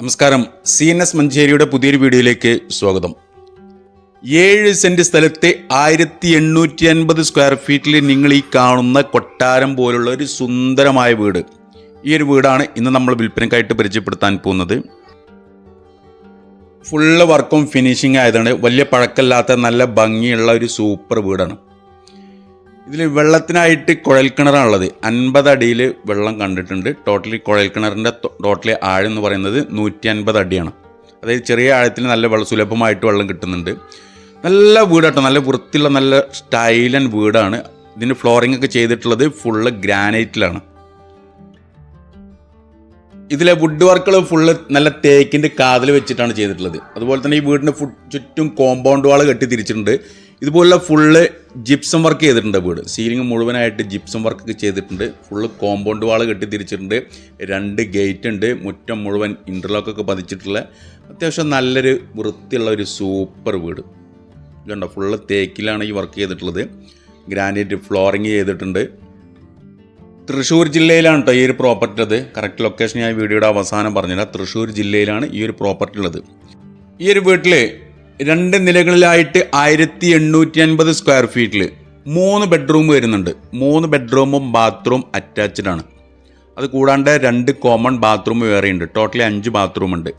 നമസ്കാരം. C N S മഞ്ചേരിയുടെ പുതിയൊരു വീഡിയോയിലേക്ക് സ്വാഗതം. ഏഴ് സെന്റ് സ്ഥലത്തെ ആയിരത്തി എണ്ണൂറ്റി അൻപത് സ്ക്വയർ ഫീറ്റിൽ നിങ്ങൾ ഈ കാണുന്ന കൊട്ടാരം പോലുള്ള ഒരു സുന്ദരമായ വീട്. ഈ ഒരു വീടാണ് ഇന്ന് നമ്മൾ വിൽപ്പനക്കായിട്ട് പരിചയപ്പെടുത്താൻ പോകുന്നത്. ഫുള്ള് വർക്കും ഫിനിഷിംഗ് ആയതാണ്. വലിയ പഴക്കമില്ലാത്ത നല്ല ഭംഗിയുള്ള ഒരു സൂപ്പർ വീടാണ്. ഇതിൽ വെള്ളത്തിനായിട്ട് കുഴൽക്കിണറാണുള്ളത്. അൻപത് അടിയിൽ വെള്ളം കണ്ടിട്ടുണ്ട്. ടോട്ടലി കുഴൽക്കിണറിന്റെ ടോട്ടലി ആഴം എന്ന് പറയുന്നത് നൂറ്റി അൻപത് അടിയാണ്. അതായത് ചെറിയ ആഴത്തിൽ നല്ല വെള്ളം സുലഭമായിട്ട് വെള്ളം കിട്ടുന്നുണ്ട്. നല്ല വീടാട്ടോ. നല്ല വൃത്തിയുള്ള നല്ല സ്റ്റൈലൻ വീടാണ്. ഇതിന് ഫ്ലോറിംഗ് ഒക്കെ ചെയ്തിട്ടുള്ളത് ഫുള്ള് ഗ്രാനൈറ്റിലാണ് ഇതിലെ വുഡ് വർക്കുകൾ ഫുള്ള് നല്ല തേക്കിന്റെ കാതിൽ വെച്ചിട്ടാണ് ചെയ്തിട്ടുള്ളത്. അതുപോലെ തന്നെ ഈ വീടിന്റെ ഫുഡ് ചുറ്റും കോമ്പൗണ്ട് വാൾ കെട്ടി തിരിച്ചിട്ടുണ്ട്. ഇതുപോലുള്ള ഫുള്ള് ജിപ്സം വർക്ക് ചെയ്തിട്ടുണ്ട് വീട്. സീലിംഗ് മുഴുവനായിട്ട് ജിപ്സം വർക്ക് ചെയ്തിട്ടുണ്ട്. ഫുള്ള് കോമ്പൗണ്ട് വാൾ കെട്ടി തിരിച്ചിട്ടുണ്ട് രണ്ട് ഗേറ്റ് ഉണ്ട്. മുറ്റം മുഴുവൻ ഇന്റർലോക്ക് ഒക്കെ പതിച്ചിട്ടുള്ള അത്യാവശ്യം നല്ലൊരു വൃത്തിയുള്ള ഒരു സൂപ്പർ വീട്. കണ്ടോ ഫുള്ള് തേക്കിലാണ് ഈ വർക്ക് ചെയ്തിട്ടുള്ളത്. ഗ്രാനൈറ്റ് ഫ്ലോറിങ് ചെയ്തിട്ടുണ്ട്. തൃശ്ശൂർ ജില്ലയിലാണ് കേട്ടോ ഈ ഒരു പ്രോപ്പർട്ടി ഉള്ളത്. കറക്റ്റ് ലൊക്കേഷൻ ഞാൻ വീഡിയോയുടെ അവസാനം പറഞ്ഞില്ല തൃശ്ശൂർ ജില്ലയിലാണ് ഈ ഒരു പ്രോപ്പർട്ടി ഉള്ളത്. ഈ ഒരു വീട്ടിൽ രണ്ട് നിലകളിലായിട്ട് ആയിരത്തി എണ്ണൂറ്റി അൻപത് സ്ക്വയർ ഫീറ്റിൽ മൂന്ന് ബെഡ്റൂം വരുന്നുണ്ട്. മൂന്ന് ബെഡ്റൂമും ബാത്റൂം അറ്റാച്ച്ഡ് ആണ്. അത് കൂടാണ്ട് രണ്ട് കോമൺ ബാത്റൂം വേറെ ഉണ്ട്. ടോട്ടലി അഞ്ച് ബാത്റൂം ഉണ്ട്.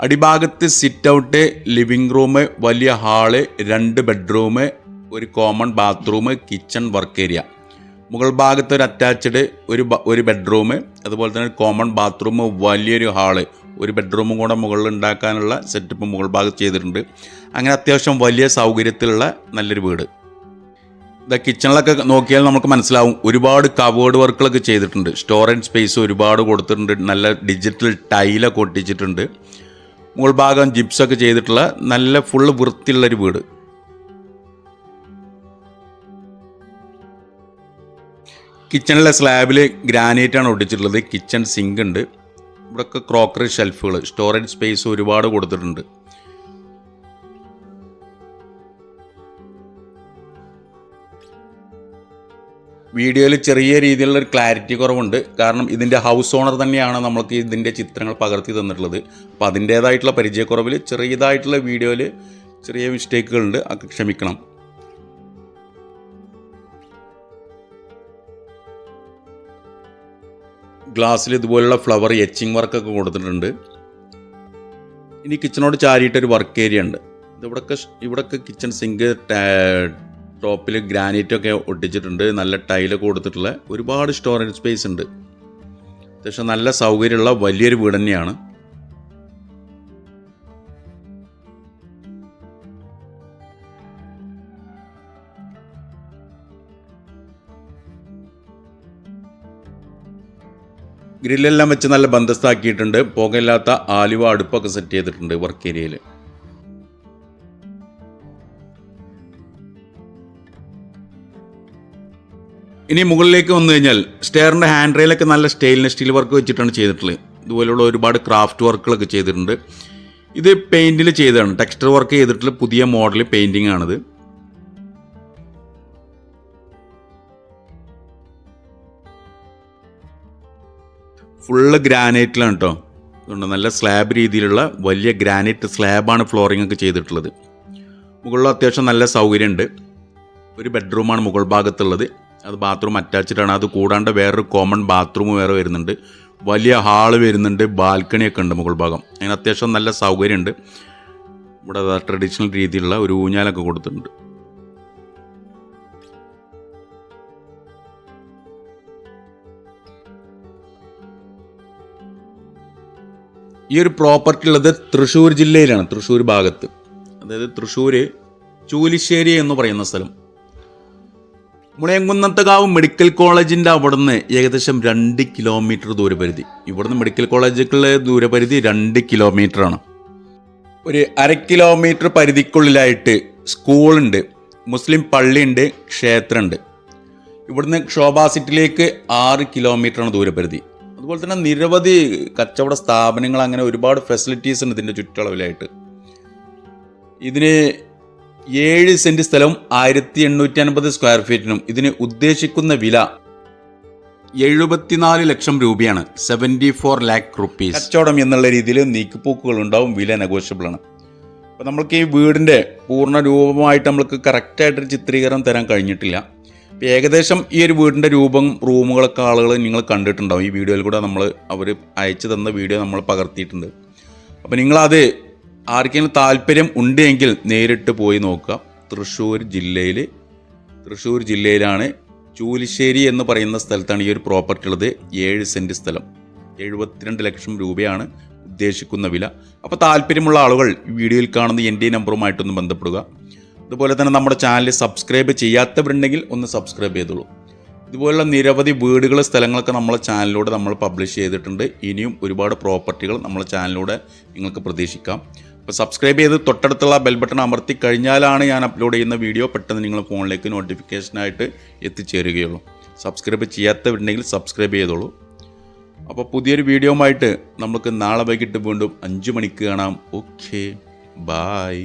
അടിഭാഗത്ത് സിറ്റ് ഔട്ട് ലിവിംഗ് റൂം വലിയ ഹാൾ രണ്ട് ബെഡ്റൂം ഒരു common bathroom kitchen work area മുകൾ ഭാഗത്ത് ഒരു അറ്റാച്ച്ഡ് ഒരു ഒരു ബെഡ്റൂം അതുപോലെ തന്നെ കോമൺ ബാത്റൂം വലിയൊരു ഹാൾ ഒരു ബെഡ്റൂമും കൂടെ മുകളിൽ ഉണ്ടാക്കാനുള്ള സെറ്റപ്പ് മുകൾ ഭാഗത്ത് ചെയ്തിട്ടുണ്ട്. അങ്ങനെ അത്യാവശ്യം വലിയ സൗകര്യത്തിലുള്ള നല്ലൊരു വീട്. ദ കിച്ചണിലൊക്കെ നോക്കിയാൽ നമുക്ക് മനസ്സിലാവും ഒരുപാട് കവേർഡ് വർക്കുകളൊക്കെ ചെയ്തിട്ടുണ്ട്. സ്റ്റോറേജ് സ്പേസ് ഒരുപാട് കൊടുത്തിട്ടുണ്ട്. നല്ല ഡിജിറ്റൽ ടൈലൊക്കെ ഒട്ടിച്ചിട്ടുണ്ട്. മുകൾ ഭാഗം ജിപ്സൊക്കെ ചെയ്തിട്ടുള്ള നല്ല ഫുള്ള് വൃത്തിയുള്ളൊരു വീട്. കിച്ചണിലെ സ്ലാബിൽ ഗ്രാനൈറ്റാണ് ഒട്ടിച്ചിട്ടുള്ളത് കിച്ചൺ സിങ്ക് ഉണ്ട്. ഇവിടെയൊക്കെ ക്രോക്കറി ഷെൽഫുകൾ സ്റ്റോറേജ് സ്പേസ് ഒരുപാട് കൊടുത്തിട്ടുണ്ട്. വീഡിയോയിൽ ചെറിയ രീതിയിലുള്ള ഒരു ക്ലാരിറ്റി കുറവുണ്ട്. കാരണം ഇതിന്റെ ഹൗസ് ഓണർ തന്നെയാണ് നമ്മൾക്ക് ഇതിന്റെ ചിത്രങ്ങൾ പകർത്തി തന്നിട്ടുള്ളത്. അപ്പോൾ അതിന്റേതായിട്ടുള്ള പരിചയക്കുറവിൽ ചെറിയതായിട്ടുള്ള വീഡിയോയിൽ ചെറിയ മിസ്റ്റേക്കുകളുണ്ട് അത് ക്ഷമിക്കണം. ഗ്ലാസ്സിൽ ഇതുപോലുള്ള ഫ്ലവർ എച്ചിങ് വർക്കൊക്കെ കൊടുത്തിട്ടുണ്ട്. ഇനി കിച്ചണോട് ചാരിയിട്ടൊരു വർക്ക് ഏരിയ ഉണ്ട്. ഇവിടൊക്കെ ഇവിടൊക്കെ കിച്ചൺ സിങ്ക് ടോപ്പിൽ ഗ്രാനൈറ്റൊക്കെ ഒട്ടിച്ചിട്ടുണ്ട്. നല്ല ടൈലൊക്കെ കൊടുത്തിട്ടുള്ള ഒരുപാട് സ്റ്റോറേജ് സ്പേസ് ഉണ്ട്. അത്യാവശ്യം നല്ല സൗകര്യമുള്ള വലിയൊരു വീട് തന്നെയാണ്. ഗ്രില്ലെല്ലാം വെച്ച് നല്ല ബന്ധസ്ഥാക്കിയിട്ടുണ്ട് പുകയില്ലാത്ത ആലുവ അടുപ്പൊക്കെ സെറ്റ് ചെയ്തിട്ടുണ്ട് വർക്ക് ഏരിയയിൽ ഇനി മുകളിലേക്ക് വന്നു കഴിഞ്ഞാൽ സ്റ്റെയറിന്റെ ഹാൻഡ് റെയിലൊക്കെ നല്ല സ്റ്റെയിൻലെസ് സ്റ്റീൽ വർക്ക് വെച്ചിട്ടാണ് ചെയ്തിട്ടുള്ളത്. ഇതുപോലെയുള്ള ഒരുപാട് ക്രാഫ്റ്റ് വർക്കുകളൊക്കെ ചെയ്തിട്ടുണ്ട്. ഇത് പെയിന്റിൽ ചെയ്തതാണ്. ടെക്സ്റ്റർ വർക്ക് ചെയ്തിട്ടുള്ള പുതിയ മോഡൽ പെയിന്റിംഗ് ആണിത്. ഫുള്ള് ഗ്രാനൈറ്റിലാണ് കേട്ടോ അതുകൊണ്ട് നല്ല സ്ലാബ് രീതിയിലുള്ള വലിയ ഗ്രാനൈറ്റ് സ്ലാബാണ് ഫ്ലോറിംഗ് ഒക്കെ ചെയ്തിട്ടുള്ളത്. മുകളിൽ അത്യാവശ്യം നല്ല സൗകര്യമുണ്ട്. ഒരു ബെഡ്റൂമാണ് മുകൾ ഭാഗത്തുള്ളത്. അത് ബാത്റൂം അറ്റാച്ച്ഡ് ആണ് അത് കൂടാണ്ട് വേറൊരു കോമൺ ബാത്റൂം വേറെ വരുന്നുണ്ട്. വലിയ ഹാൾ വരുന്നുണ്ട്. ബാൽക്കണിയൊക്കെ ഉണ്ട് മുകൾ ഭാഗം. അതിന് അത്യാവശ്യം നല്ല സൗകര്യമുണ്ട്. ഇവിടെ ട്രഡീഷണൽ രീതിയിലുള്ള ഒരു ഊഞ്ഞാലൊക്കെ കൊടുത്തിട്ടുണ്ട്. ഈ ഒരു പ്രോപ്പർട്ടി ഉള്ളത് തൃശ്ശൂർ ജില്ലയിലാണ് തൃശ്ശൂർ ഭാഗത്ത്. അതായത് തൃശ്ശൂർ ചൂലിശ്ശേരി എന്ന് പറയുന്ന സ്ഥലം. മുളയങ്കുന്നത്തകാവ് മെഡിക്കൽ കോളേജിന്റെ അവിടുന്ന് ഏകദേശം രണ്ട് കിലോമീറ്റർ ദൂരപരിധി. ഇവിടുന്ന് മെഡിക്കൽ കോളേജുകളുടെ ദൂരപരിധി രണ്ട് കിലോമീറ്ററാണ് ഒരു അര കിലോമീറ്റർ പരിധിക്കുള്ളിലായിട്ട് സ്കൂളുണ്ട് മുസ്ലിം പള്ളിയുണ്ട് ക്ഷേത്രമുണ്ട് ഇവിടുന്ന് ശോഭാ സിറ്റിയിലേക്ക് ആറ് കിലോമീറ്ററാണ് ദൂരപരിധി. അതുപോലെ തന്നെ നിരവധി കച്ചവട സ്ഥാപനങ്ങൾ അങ്ങനെ ഒരുപാട് ഫെസിലിറ്റീസ് ഉണ്ട് ഇതിന്റെ ചുറ്റളവിലായിട്ട്. ഇതിന് ഏഴ് സെന്റ് സ്ഥലം ആയിരത്തി എണ്ണൂറ്റി അൻപത് സ്ക്വയർ ഫീറ്റിനും ഇതിന് ഉദ്ദേശിക്കുന്ന വില എഴുപത്തിനാല് ലക്ഷം രൂപയാണ്. സെവന്റി ഫോർ ലാക്ക് റുപ്പീസ് കച്ചവടം എന്നുള്ള രീതിയിൽ നീക്കുപോക്കുകൾ ഉണ്ടാവും വില നെഗോഷ്യബിൾ ആണ്. അപ്പോൾ നമ്മൾക്ക് ഈ വീടിന്റെ പൂർണ രൂപമായിട്ട് നമ്മൾക്ക് കറക്റ്റായിട്ടൊരു ചിത്രീകരണം തരാൻ കഴിഞ്ഞിട്ടില്ല. ഏകദേശം ഈ ഒരു വീടിന്റെ രൂപം റൂമുകളൊക്കെ ആളുകൾ നിങ്ങൾ കണ്ടിട്ടുണ്ടാവും. ഈ വീഡിയോയിൽ കൂടെ നമ്മൾ അവർ അയച്ചു തന്ന വീഡിയോ നമ്മൾ പകർത്തിയിട്ടുണ്ട്. അപ്പോൾ നിങ്ങളത് ആർക്കെങ്കിലും താല്പര്യം ഉണ്ടെങ്കിൽ നേരിട്ട് പോയി നോക്കുക. തൃശ്ശൂർ ജില്ലയിൽ തൃശ്ശൂർ ജില്ലയിലാണ് ചൂലിശ്ശേരി എന്ന് പറയുന്ന സ്ഥലത്താണ് ഈ ഒരു പ്രോപ്പർട്ടി ഉള്ളത്. ഏഴ് സെന്റ് സ്ഥലം. എഴുപത്തിരണ്ട് ലക്ഷം രൂപയാണ് ഉദ്ദേശിക്കുന്ന വില. അപ്പോൾ താല്പര്യമുള്ള ആളുകൾ വീഡിയോയിൽ കാണുന്ന എന്റെ നമ്പറുമായിട്ടൊന്ന് ബന്ധപ്പെടുക. അതുപോലെ തന്നെ നമ്മുടെ ചാനൽ സബ്സ്ക്രൈബ് ചെയ്യാത്തവരുണ്ടെങ്കിൽ ഒന്ന് സബ്സ്ക്രൈബ് ചെയ്തോളൂ. ഇതുപോലുള്ള നിരവധി വീടുകൾ സ്ഥലങ്ങളൊക്കെ നമ്മളെ ചാനലിലൂടെ നമ്മൾ പബ്ലിഷ് ചെയ്തിട്ടുണ്ട്. ഇനിയും ഒരുപാട് പ്രോപ്പർട്ടികൾ നമ്മളെ ചാനലിലൂടെ നിങ്ങൾക്ക് പ്രതീക്ഷിക്കാം. അപ്പോൾ സബ്സ്ക്രൈബ് ചെയ്ത് തൊട്ടടുത്തുള്ള ബെൽ ബട്ടൺ അമർത്തി കഴിഞ്ഞാലാണ് ഞാൻ അപ്ലോഡ് ചെയ്യുന്ന വീഡിയോ പെട്ടെന്ന് നിങ്ങൾ ഫോണിലേക്ക് നോട്ടിഫിക്കേഷനായിട്ട് എത്തിച്ചേരുകയുള്ളൂ. സബ്സ്ക്രൈബ് ചെയ്യാത്തവരുണ്ടെങ്കിൽ സബ്സ്ക്രൈബ് ചെയ്തോളൂ. അപ്പോൾ പുതിയൊരു വീഡിയോ ആയിട്ട് നമുക്ക് നാളെ വൈകിട്ട് വീണ്ടും അഞ്ച് മണിക്ക് കാണാം. Okay bye